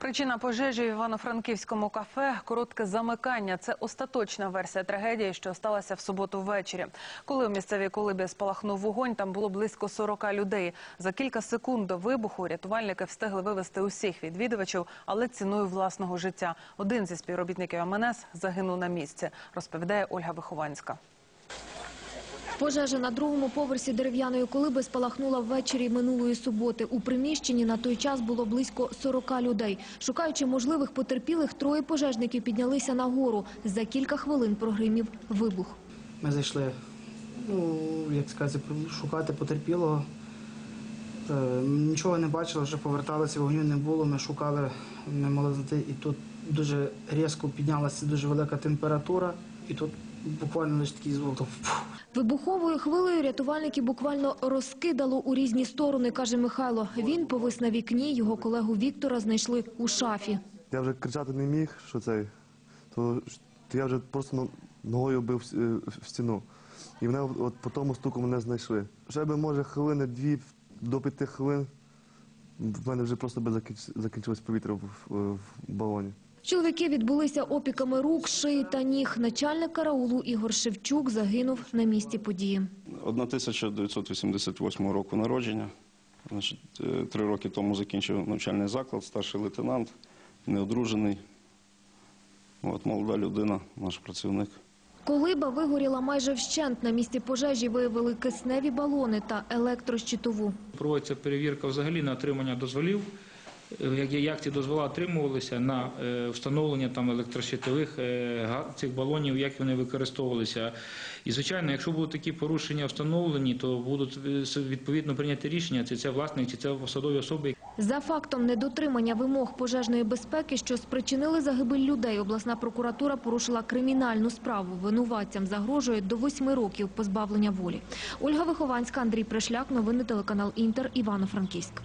Причина пожежі в Івано-Франківському кафе коротке замикання. Це остаточна версія трагедії, що сталася в суботу ввечері. Коли у місцевій колибі спалахнув вогонь, там було близько 40 людей. За кілька секунд до вибуху рятувальники встигли вивезти усіх відвідувачів, але ціною власного життя. Один зі співробітників МНС загинув на місці, розповідає Ольга Вихованська. Пожежа на другому поверсі дерев'яної колиби спалахнула ввечері минулої суботи. У приміщенні на той час було близько 40 людей. Шукаючи можливих потерпілих, троє пожежників піднялися на гору. За кілька хвилин прогримів вибух. Ми зайшли, ну, як сказати, шукати потерпілого. Е, Нічого не бачили, вже поверталися, вогню не було. Ми шукали, не могли знайти. І тут дуже різко піднялася дуже велика температура, і тут буквально лише такий звук. Вибуховою хвилею рятувальники буквально розкидало у різні сторони, каже Михайло. Він повис на вікні, його колегу Віктора знайшли у шафі. Я вже кричати не міг, що цей, то, то я вже просто ногою бив е, в стіну. І мене от, по тому стуку мене знайшли. Ще би, може, хвилини дві до п'яти хвилин в мене вже просто би закінч- закінчилось повітря в балоні. Чоловіки відбулися опіками рук, шиї та ніг. Начальник караулу Ігор Шевчук загинув на місці події. 1988 року народження. Е, три роки тому закінчив навчальний заклад, старший лейтенант, неодружений. От, молода людина, наш працівник. Колиба вигоріла майже вщент. На місці пожежі виявили кисневі балони та електрощитову. Проводиться перевірка взагалі на отримання дозволів, як, як ці дозволи отримувалися на е, встановлення там електрощитових е, цих балонів, як вони використовувалися. І звичайно, якщо будуть такі порушення встановлені, то будуть е, відповідно прийняти рішення, чи це власник, чи це посадові особи, За фактом недотримання вимог пожежної безпеки, що спричинили загибель людей, обласна прокуратура порушила кримінальну справу. Винуватцям загрожує до восьми років позбавлення волі. Ольга Вихованська, Андрій Пришляк. Новини телеканал Інтер. Івано-Франківськ.